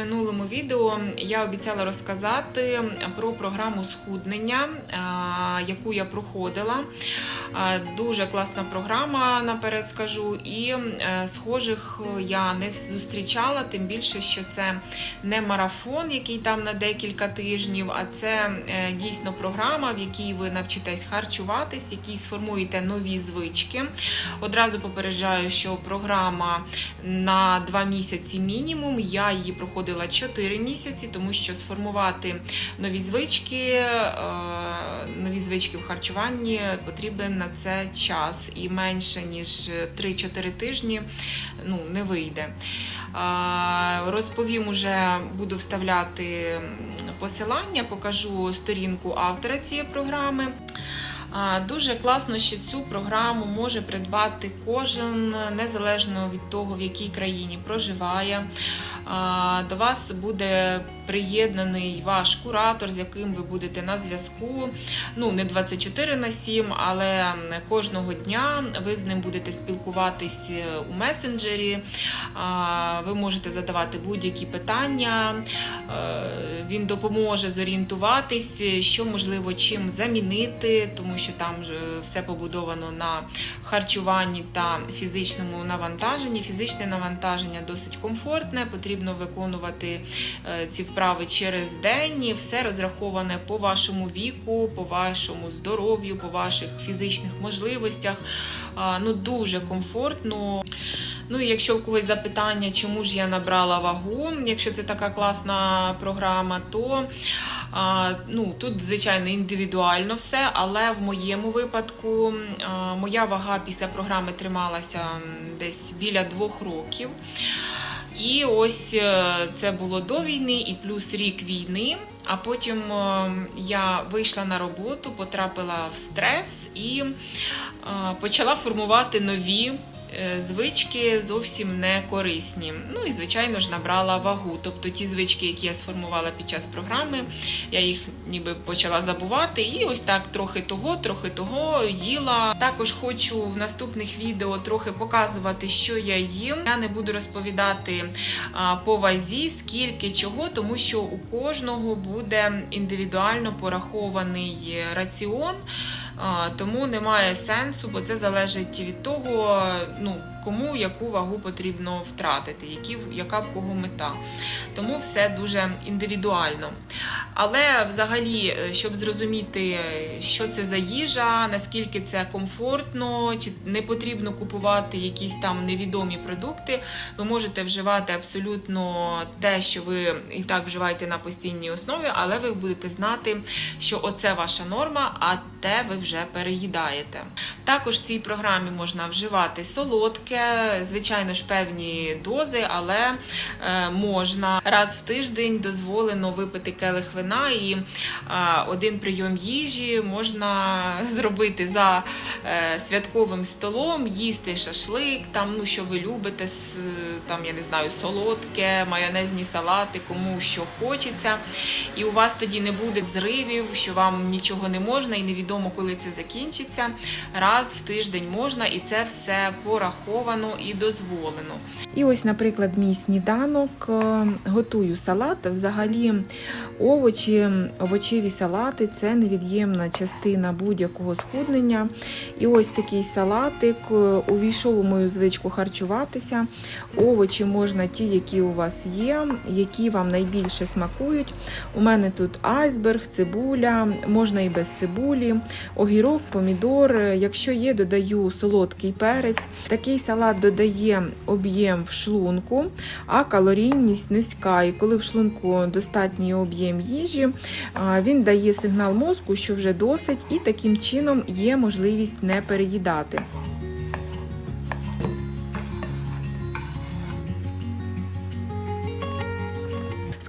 минулому відео я обіцяла розказати про програму схуднення, яку я проходила. Дуже класна програма, наперед скажу, і е, схожих я не зустрічала, тим більше, що це не марафон, який там на декілька тижнів, а це е, дійсно програма, в якій ви навчитесь харчуватись, якій сформуєте нові звички. Одразу попереджаю, що програма на 2 місяці мінімум. Я її проходила 4 місяці, тому що сформувати нові звички, е, нові звички в харчуванні потрібен на це час і менше ніж 3-4 тижні ну, не вийде. Розповім уже, буду вставляти посилання, покажу сторінку автора цієї програми. Дуже класно, що цю програму може придбати кожен незалежно від того, в якій країні проживає. До вас буде приєднаний ваш куратор, з яким ви будете на зв'язку. Ну, не 24 на 7, але кожного дня ви з ним будете спілкуватись у месенджері. Ви можете задавати будь-які питання. Е, Він допоможе зорієнтуватись, що можливо чим замінити, тому що там все побудовано на харчуванні та фізичному навантаженні. Фізичне навантаження досить комфортне, потрібно виконувати е, ці вправи через день. І все розраховане по вашому віку, по вашому здоров'ю, по ваших фізичних можливостях. Ну дуже комфортно. Ну і якщо в когось запитання, чому ж я набрала вагу, якщо це така класна програма, то ну, тут, звичайно, індивідуально все, але в моєму випадку моя вага після програми трималася десь біля двох років. І ось е, це було до війни, і плюс рік війни. А потім е, я вийшла на роботу, потрапила в стрес і е, почала формувати нові звички зовсім не корисні. Ну і звичайно ж набрала вагу. Тобто ті звички, які я сформувала під час програми, я їх ніби почала забувати. І ось так трохи того, трохи того їла. Також хочу в наступних відео трохи показувати, що я їм. Я не буду розповідати по вазі, скільки чого, тому що у кожного буде індивідуально порахований раціон. Тому немає сенсу, бо це залежить від того, ну кому яку вагу потрібно втратити, які, яка в кого мета. Тому все дуже індивідуально. Але взагалі, е, щоб зрозуміти, що це за їжа, наскільки це комфортно, чи не потрібно купувати якісь там невідомі продукти, ви можете вживати абсолютно те, що ви і так вживаєте на постійній основі, але ви будете знати, що оце ваша норма, а те ви вже переїдаєте. Також в цій програмі можна вживати солодке, звичайно ж, певні дози, але е, можна раз в тиждень дозволено випити келих вина і е, один прийом їжі можна зробити за е, святковим столом, їсти шашлик, там ну що ви любите, там я не знаю, солодке, майонезні салати, кому що хочеться. І у вас тоді не буде зривів, що вам нічого не можна, і невідомо, коли це закінчиться. Раз в тиждень можна, і це все пораховано і дозволено. І ось, наприклад, мій сніданок е, готую салат. Взагалі, овочі, овочеві салати це невід'ємна частина будь-якого схуднення. І ось такий салатик е, увійшов у мою звичку харчуватися. Овочі можна ті, які у вас є, які вам найбільше смакують. У мене тут айсберг, цибуля, можна і без цибулі, огірок, помідор. Якщо є, додаю солодкий перець. Такий салат додає об'єм в шлунку, а калорійність низька. І коли в шлунку достатній об'єм їжі, він дає сигнал мозку, що вже досить, і таким чином є можливість не переїдати.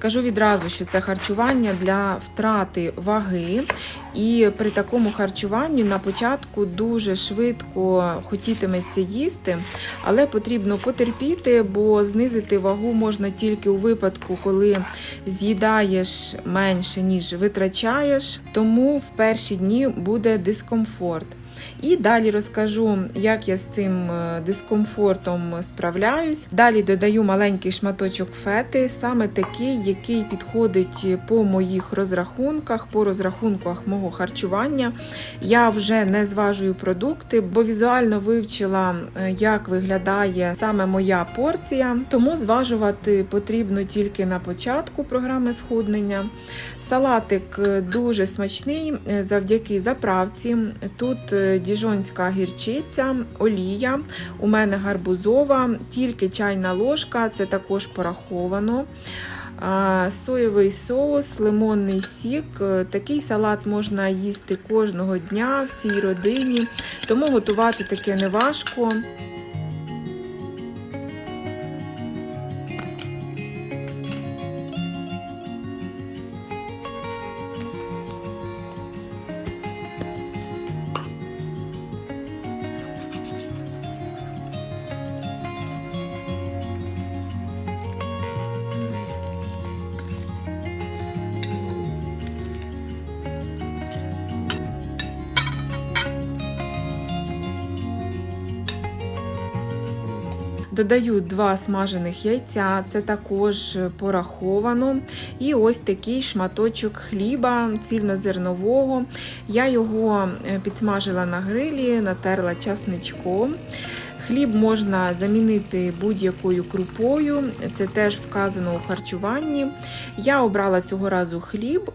Скажу відразу, що це харчування для втрати ваги, і при такому харчуванні на початку дуже швидко хотітиметься їсти, але потрібно потерпіти, бо знизити вагу можна тільки у випадку, коли з'їдаєш менше, ніж витрачаєш, тому в перші дні буде дискомфорт. І далі розкажу, як я з цим е, дискомфортом справляюсь. Далі додаю маленький шматочок фети, саме такий, який підходить по моїх розрахунках, по розрахунках мого харчування. Я вже не зважую продукти, бо візуально вивчила, е, як виглядає саме моя порція. Тому зважувати потрібно тільки на початку програми схуднення. Салатик е, дуже смачний завдяки заправці. Тут діжонська гірчиця, олія. У мене гарбузова, тільки чайна ложка, це також пораховано. Соєвий соус, лимонний сік. Е, Такий салат можна їсти кожного дня всій родині, тому готувати таке не Додаю два смажених яйця, це також пораховано. І ось такий шматочок хліба цільнозернового. Я його е, підсмажила на грилі, натерла часничком. Хліб можна замінити будь-якою крупою, це теж вказано у харчуванні. Я обрала цього разу хліб.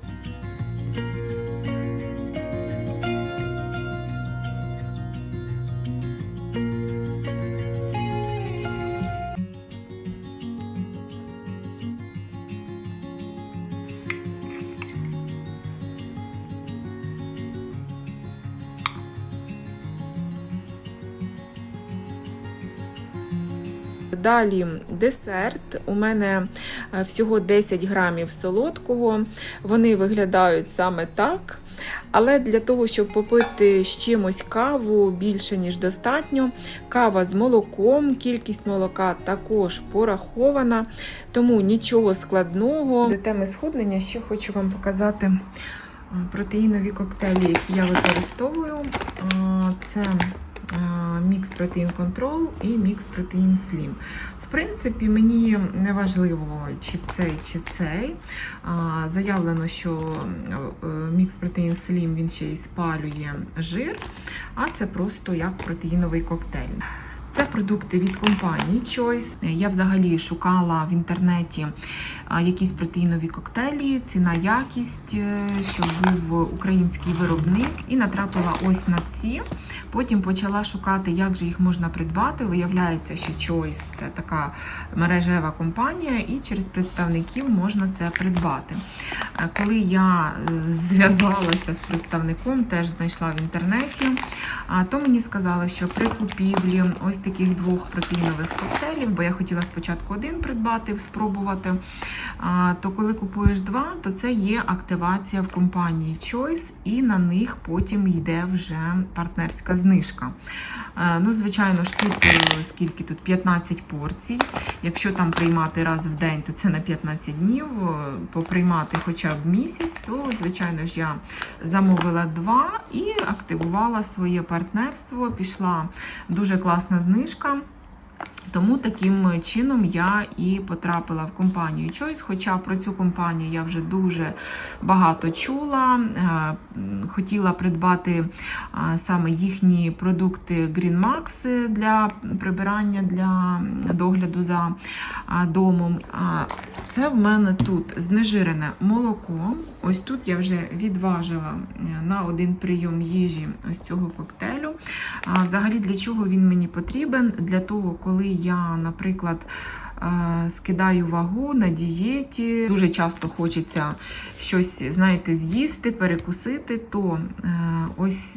Далі десерт. У мене е, всього 10 грамів солодкого. Вони виглядають саме так. Але для того, щоб попити з чимось каву більше, ніж достатньо. Кава з молоком, кількість молока також порахована, тому нічого складного. До теми схуднення ще хочу вам показати е, протеїнові коктейлі, які я використовую. Е, Це мікс протеїн контрол і мікс протеїн слім. В принципі, мені не важливо, чи цей, чи цей. Заявлено, що мікс протеїн слім він ще й спалює жир, а це просто як протеїновий коктейль. Це продукти від компанії Choice. Я взагалі шукала в інтернеті якісь протеїнові коктейлі, ціна, якість, е, щоб був український виробник, і натрапила ось на ці. Потім почала шукати, як же їх можна придбати. Виявляється, що Choice – це така мережева компанія, і через представників можна це придбати. Е, Коли я е, зв'язалася з представником, теж знайшла в інтернеті, то мені сказали, що при купівлі ось таких двох протеїнових коктейлів, бо я хотіла спочатку один придбати, спробувати. То коли купуєш два, то це є активація в компанії Choice, і на них потім йде вже партнерська знижка. Е, Ну, звичайно ж, тут е, скільки тут 15 порцій. Якщо там приймати раз в день, то це на 15 днів. Е, Поприймати хоча б місяць, то звичайно ж я замовила два і активувала своє партнерство. Пішла дуже класна знижка. Тому таким чином я і потрапила в компанію Choice. Хоча про цю компанію я вже дуже багато чула. Е, Хотіла придбати е, саме їхні продукти Green Max для прибирання для догляду за е, домом. Це в мене тут знежирене молоко. Ось тут я вже відважила е, на один прийом їжі ось цього коктейлю. Взагалі, для чого він мені потрібен? Для того, коли я, наприклад, е, скидаю вагу на дієті, дуже часто хочеться щось, знаєте, з'їсти, перекусити, то е, ось.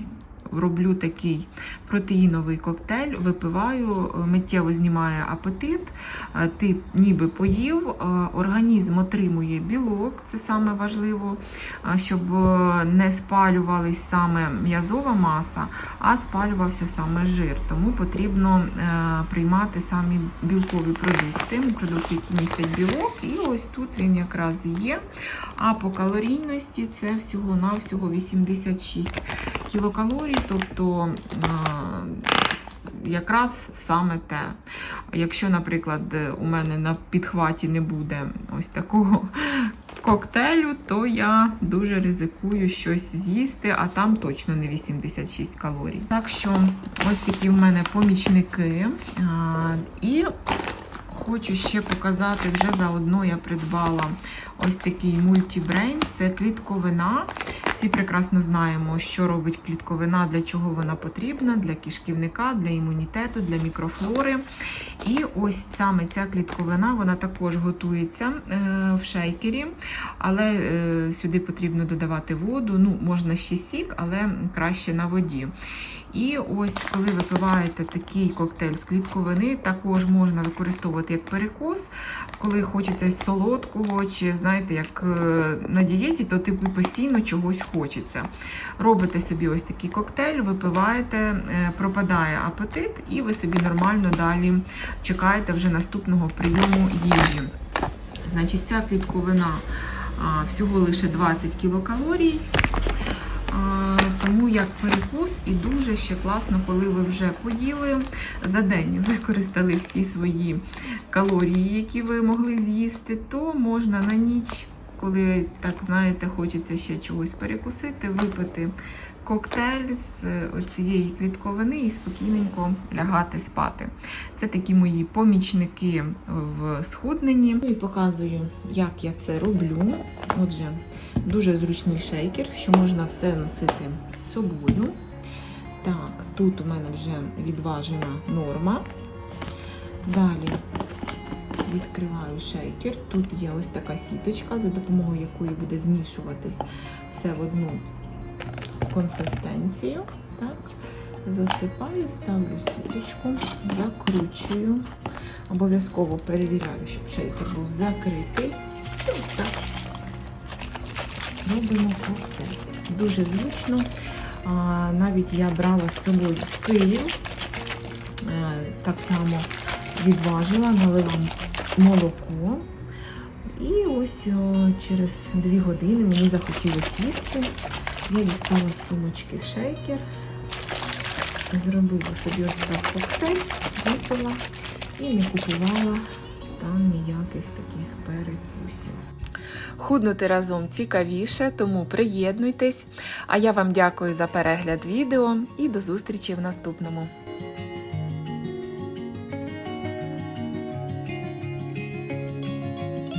Роблю такий протеїновий коктейль, випиваю, миттєво знімає апетит, е, ти ніби поїв, е, організм отримує білок, це саме важливо, е, щоб е, не спалювалась саме м'язова маса, а спалювався саме жир. Тому потрібно е, приймати самі білкові продукти, продукти, які містять білок, і ось тут він якраз є. А по калорійності це всього-навсього 86 кілокалорій, тобто е, якраз саме те. Якщо, наприклад, у мене на підхваті не буде ось такого коктейлю, то я дуже ризикую щось з'їсти, а там точно не 86 калорій. Так що ось такі в мене помічники. І хочу ще показати, вже заодно я придбала ось такий мультібрейн. Це клітковина. Всі прекрасно знаємо, що робить клітковина, для чого вона потрібна, для кишківника, для імунітету, для мікрофлори. І ось саме ця клітковина вона також готується е, в шейкері, але е, сюди потрібно додавати воду. Ну, можна ще сік, але краще на воді. І ось, коли випиваєте такий коктейль з клітковини, також можна використовувати як перекус, коли хочеться солодкого, чи знаєте, як е, на дієті, то типу постійно чогось хочеться. Робите собі ось такий коктейль, випиваєте, е, пропадає апетит, і ви собі нормально далі чекаєте вже наступного прийому їжі. Значить, ця клітковина всього лише 20 кілокалорій. Тому як перекус і дуже ще класно, коли ви вже поїли за день, використали всі свої калорії, які ви могли з'їсти, то можна на ніч, коли так знаєте, хочеться ще чогось перекусити, випити коктейль з цієї клітковини і спокійненько лягати спати. Це такі мої помічники в схудненні. Ну І показую, як я це роблю. Отже, дуже зручний шейкер, що можна все носити з собою. Так, тут у мене вже відважена норма. Далі відкриваю шейкер. Тут є ось така сіточка, за допомогою якої буде змішуватись все в одну консистенцію. Так. Засипаю, ставлю сіточку, закручую. Обов'язково перевіряю, щоб шейкер був закритий. І ось так робимо коктейль. Дуже зручно. Навіть я брала з собою в. Е, Так само відважила, налила молоко. І ось через 2 години мені захотілося їсти. Я дістала з сумочки шейкер, зробила собі ось так коктейль, випила і не купувала там ніяких таких перекусів. Худнути разом цікавіше, тому приєднуйтесь. А я вам дякую за перегляд відео і до зустрічі в наступному.